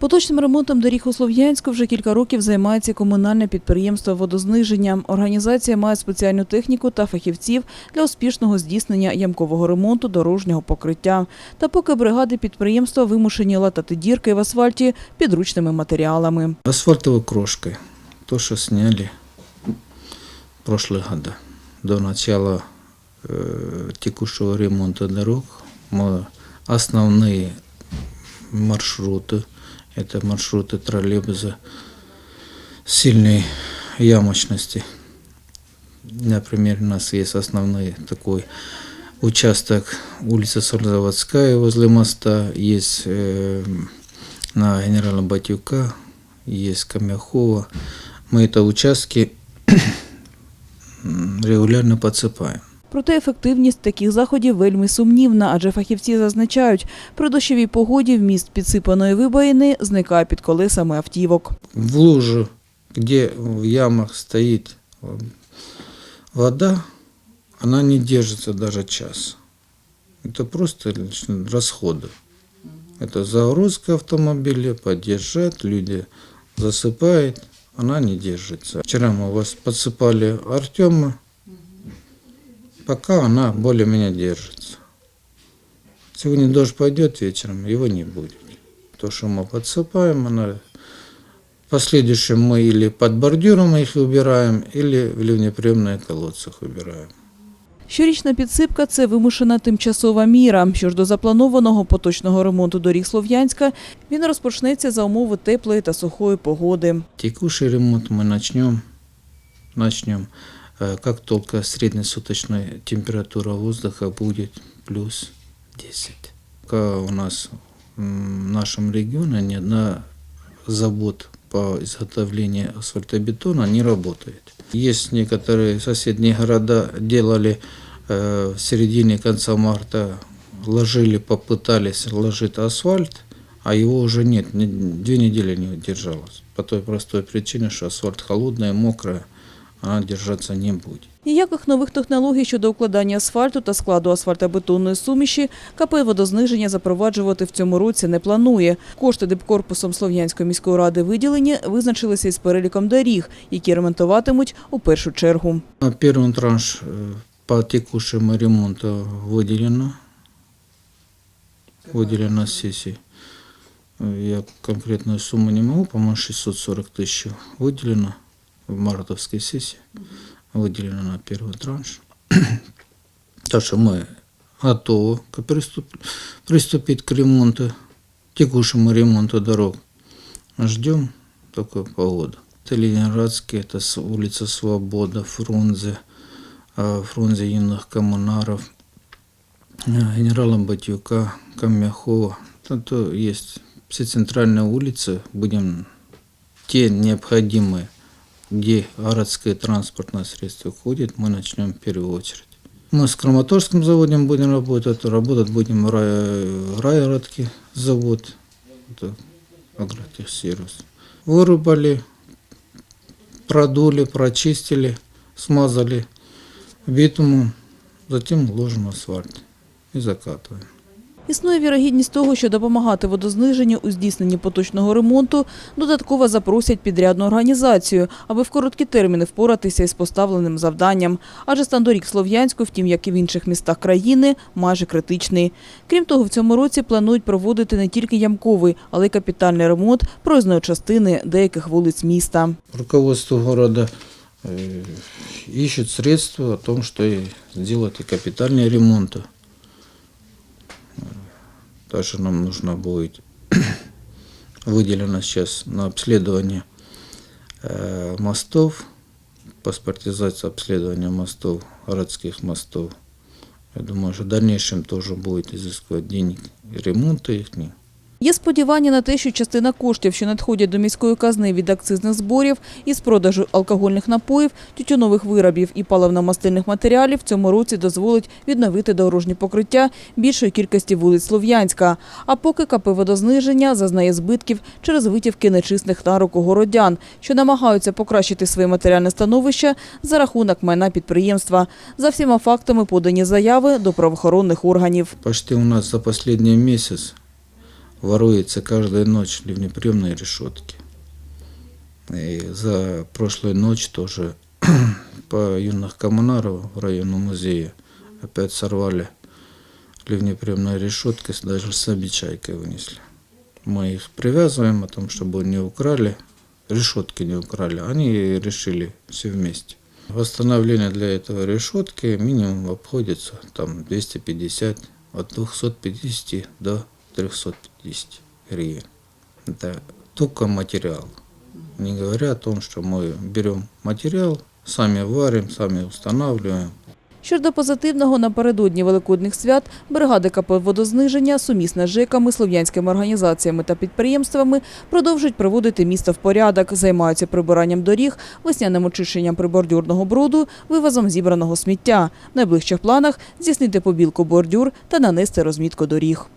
Поточним ремонтом доріг у Слов'янську вже кілька років займається комунальне підприємство водозниження. Організація має спеціальну техніку та фахівців для успішного здійснення ямкового ремонту дорожнього покриття. Та поки бригади підприємства вимушені латати дірки в асфальті підручними матеріалами. Асфальтовой крошкой. То, что сняли в прошлые года. До начала э, текущего ремонта дорог мы основные маршруты, Это маршруты троллейбуса сильной ямочности. Например, у нас есть основной такой участок улица Сользаводская возле моста, есть э, на генерала Батюка, есть Камяхова. Мы это участки регулярно подсыпаем. Проте ефективність таких заходів вельми сумнівна, адже фахівці зазначають, при дощовій погоді вміст підсипаної вибоїни зникає під колесами автівок. В лужу, где в ямах стоит э, вода, она не держится даже час. Это просто лишь расходы. Это загрузка автомобиля, поддержать, люди засыпают, она не держится. Вчера мы вас подсыпали Артема, пока она более-менее держится. Сегодня дождь пойдет вечером, его не будет. То, что мы подсыпаем, она в последующем мы или под бордюром их убираем, или в ливнеприемных колодцах убираем. Щорічна підсипка – це вимушена тимчасова міра. Що ж до запланованого поточного ремонту доріг Слов'янська, він розпочнеться за умови теплої та сухої погоди. Текущий ремонт мы начнем, начнем, э, Как только среднесуточная температура воздуха будет плюс 10. Пока у нас в нашем регионе ни одна завод по изготовлению асфальтобетона не работает. Есть некоторые соседние города делали э, в середине конца марта, ложили, попытались ложить асфальт, а его уже нет, две недели не удержалось. По той простой причине, что асфальт холодная, мокрая, она держаться не будет. Ніяких нових технологій щодо укладання асфальту та складу асфальтобетонної суміші КП «Водозниження» запроваджувати в цьому році не планує. Кошти дипкорпусом Слов'янської міської ради виділені, визначилися із переліком доріг, які ремонтуватимуть у першу чергу. А Первый транш э, по текущему ремонту выделено. Выделено сессии. Э, Я конкретную сумму не могу, по-моему, 640 тысяч выделено В мартовской сессии. Выделено на первый транш. Так что мы готовы к приступ- приступить к ремонту, текущему ремонту дорог. Ждем только погоду. Это Ленинградский, это улица Свобода, Фрунзе, а, Фрунзе юных коммунаров, а, генерала Батюка, Камяхова. Тут э, есть все центральные улицы, будем те необходимые, где городское транспортное средство ходит, мы начнем в первую очередь. Мы с Краматорским заводом будем работать, работать будем в рай- райгородке завод, это агротехсервис. Вырубали, продули, прочистили, смазали битумом, затем ложим асфальт и закатываем. Існує вірогідність того, що допомагати водозниженню у здійсненні поточного ремонту додатково запросять підрядну організацію, аби в короткі терміни впоратися із поставленим завданням. Адже стан доріг Слов'янську, втім, як і в інших містах країни, майже критичний. Крім того, в цьому році планують проводити не тільки ямковий, але й капітальний ремонт проїзної частини деяких вулиць міста. Руководство города э, ищет средства о том, что и сделать и капитальные ремонты. Также нам нужно будет выделено сейчас на обследование э, мостов, паспортизация обследования мостов, городских мостов. Я думаю, что в дальнейшем тоже будет изыскивать денег ремонта их. Є сподівання на те, що частина коштів, що надходять до міської казни від акцизних зборів із продажу алкогольних напоїв, тютюнових виробів і паливно-мастильних матеріалів в цьому році дозволить відновити дорожні покриття більшої кількості вулиць Слов'янська. А поки КП «Водозниження» зазнає збитків через витівки нечисних на руку городян, що намагаються покращити своє матеріальне становище за рахунок майна підприємства. За всіма фактами подані заяви до правоохоронних органів. Почти у нас за последний месяц воруется каждую ночь ливнеприемные решетки. И за прошлую ночь тоже по юных коммунаров в районном музее опять сорвали ливнеприемные решетки, даже с обечайкой вынесли. Мы их привязываем о том, чтобы не украли, решетки не украли. Они решили все вместе. Восстановление для этого решетки минимум обходится там 250, от 250 до 350 гривен. Это только материал. Не говоря о том, что мы берем материал, сами варим, сами устанавливаем, Щодо позитивного, напередодні Великодних свят бригада КП «Водозниження» сумісна з ЖЕКами, слов'янськими організаціями та підприємствами продовжують приводити місто в порядок, займаються прибиранням доріг, весняним очищенням прибордюрного бруду, вивозом зібраного сміття. В найближчих планах – здійснити побілку бордюр та нанести розмітку доріг.